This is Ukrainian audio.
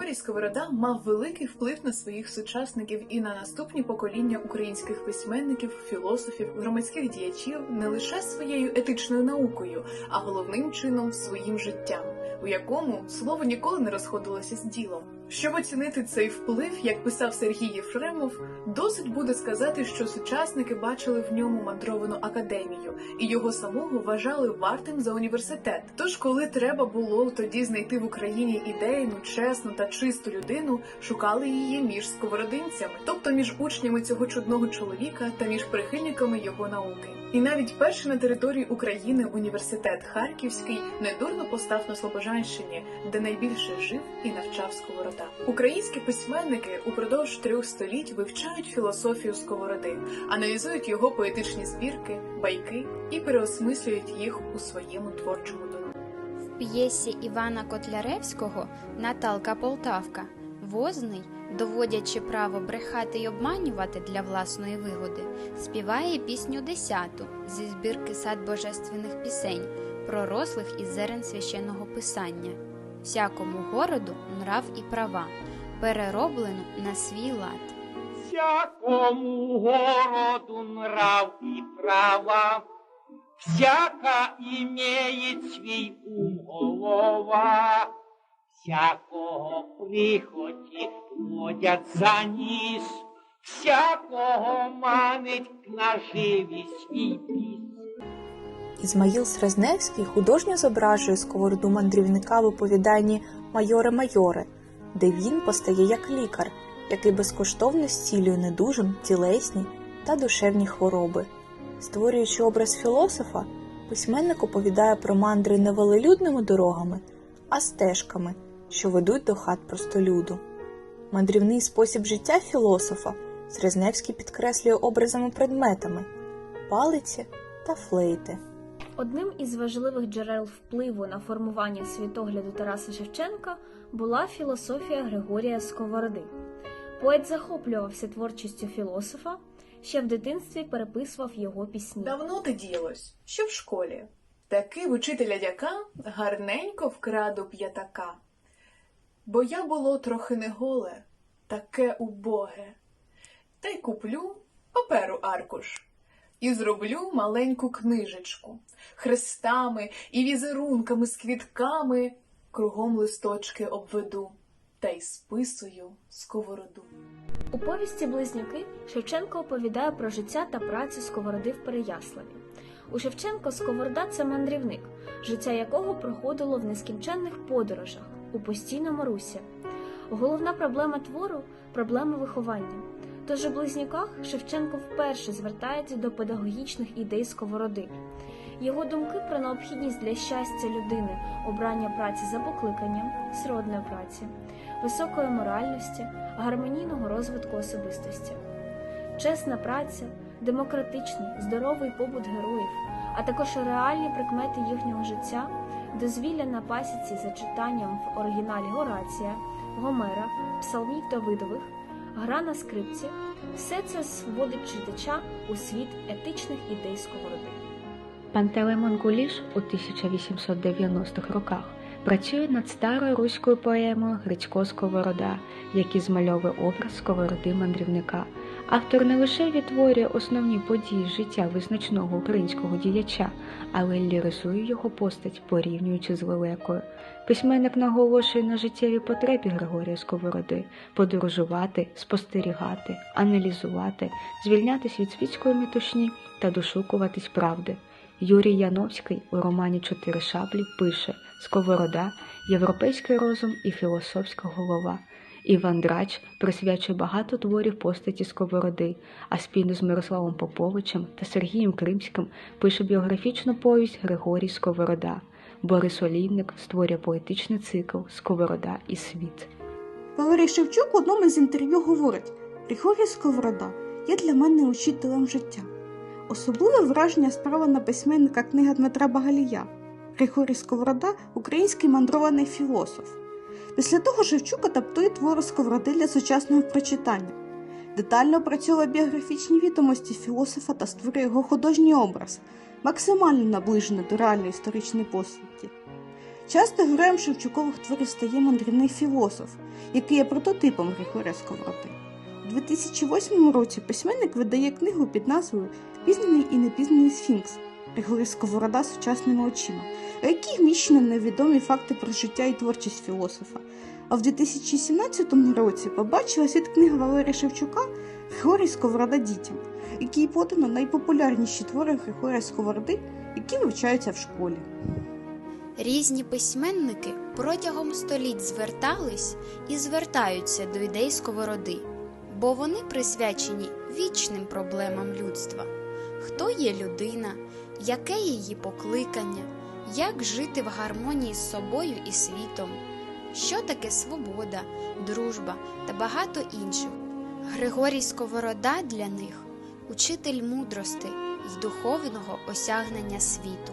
Григорій Сковорода мав великий вплив на своїх сучасників і на наступні покоління українських письменників, філософів, громадських діячів не лише своєю етичною наукою, а головним чином своїм життям, у якому слово ніколи не розходилося з ділом. Щоб оцінити цей вплив, як писав Сергій Єфремов, досить буде сказати, що сучасники бачили в ньому мандровану академію і його самого вважали вартим за університет. Тож, коли треба було тоді знайти в Україні ідейну, чесну та чисту людину, шукали її між сковородинцями, тобто між учнями цього чудного чоловіка та між прихильниками його науки. І навіть перший на території України університет Харківський недурно постав на Слобожанщині, де найбільше жив і навчав Сковорода. Українські письменники упродовж трьох століть вивчають філософію Сковороди, аналізують його поетичні збірки, байки і переосмислюють їх у своєму творчому дому. В п'єсі Івана Котляревського Наталка Полтавка Возний, доводячи право брехати й обманювати для власної вигоди, співає пісню десяту зі збірки сад божественних пісень, пророслих із зерен священного писання, всякому городу нрав і права, перероблену на свій лад. всякому городу нрав и права, всяка имеет свій ум голова, всякого прихоті водять за ніс, всякого манить к наживі свій біс. Ізмаїл Срезневський художньо зображує сковороду мандрівника в оповіданні Майоре Майоре, де він постає як лікар, який безкоштовно зцілює недужим тілесні та душевні хвороби. Створюючи образ філософа, письменник оповідає про мандри не велелюдними дорогами, а стежками, що ведуть до хат простолюду. Мандрівний спосіб життя філософа Срезневський підкреслює образами предметами палиці та флейти. Одним із важливих джерел впливу на формування світогляду Тараса Шевченка була філософія Григорія Сковороди. Поет захоплювався творчістю філософа, ще в дитинстві переписував його пісні. Давно те діялось, що в школі. Таки в учителя дяка гарненько вкраду п'ятака. Бо я було трохи не голе, таке убоге. Та й куплю паперу аркуш і зроблю маленьку книжечку хрестами і візерунками з квітками кругом листочки обведу та й списую сковороду. У повісті Близнюки Шевченко оповідає про життя та працю Сковороди в Переяславі. У Шевченка Сковорода це мандрівник, життя якого проходило в нескінченних подорожах у постійному русі. Головна проблема твору проблема виховання. Тож у близнюках Шевченко вперше звертається до педагогічних ідей Сковороди. Його думки про необхідність для щастя людини обрання праці за покликанням, сродної праці, високої моральності, гармонійного розвитку особистості. Чесна праця, демократичний, здоровий побут героїв, а також реальні прикмети їхнього життя, дозвілля на пасіці за читанням в оригіналі Горація, Гомера, псалмів Давидових, гра на скрипці все це вводить читача у світ етичних ідей Сковороди. Пантелеймон Куліш у 1890-х роках працює над старою руською поемою Грицько Сковорода, який змальовує образ сковороди мандрівника. Автор не лише відтворює основні події життя визначного українського діяча, але й ліризує його постать, порівнюючи з лелекою. Письменник наголошує на життєвій потребі Григорія Сковороди подорожувати, спостерігати, аналізувати, звільнятись від світської метушні та дошукуватись правди. Юрій Яновський у романі Чотири шаблі пише Сковорода, європейський розум і філософська голова. Іван Драч присвячує багато творів постаті Сковороди, а спільно з Мирославом Поповичем та Сергієм Кримським пише біографічну повість Григорій Сковорода. Борис Олійник створює поетичний цикл Сковорода і світ. Валерій Шевчук в одному з інтерв'ю говорить: Григорій Сковорода є для мене учителем життя. Особливе враження справа на письменника книга Дмитра Багалія. Григорій Сковорода український мандрований філософ. Після того Шевчук адаптує твори Сковороди для сучасного прочитання. Детально опрацьовує біографічні відомості філософа та створює його художній образ, максимально наближений до реальної історичної постаті. Часто героєм Шевчукових творів стає мандрівний філософ, який є прототипом Григорія Сковороди. У 2008 році письменник видає книгу під назвою Впізнаний і непізнаний Сфінкс Григорій Сковорода сучасними очима, у якій вміщено невідомі факти про життя і творчість філософа. А в 2017 році побачила світ книга Валерія Шевчука Григорій Сковорода дітям, якій подано найпопулярніші твори Григорія Сковороди, які вивчаються в школі. Різні письменники протягом століть звертались і звертаються до ідей сковороди, бо вони присвячені вічним проблемам людства. Хто є людина, яке її покликання, як жити в гармонії з собою і світом, що таке свобода, дружба та багато інших. Григорій Сковорода для них учитель мудрости й духовного осягнення світу.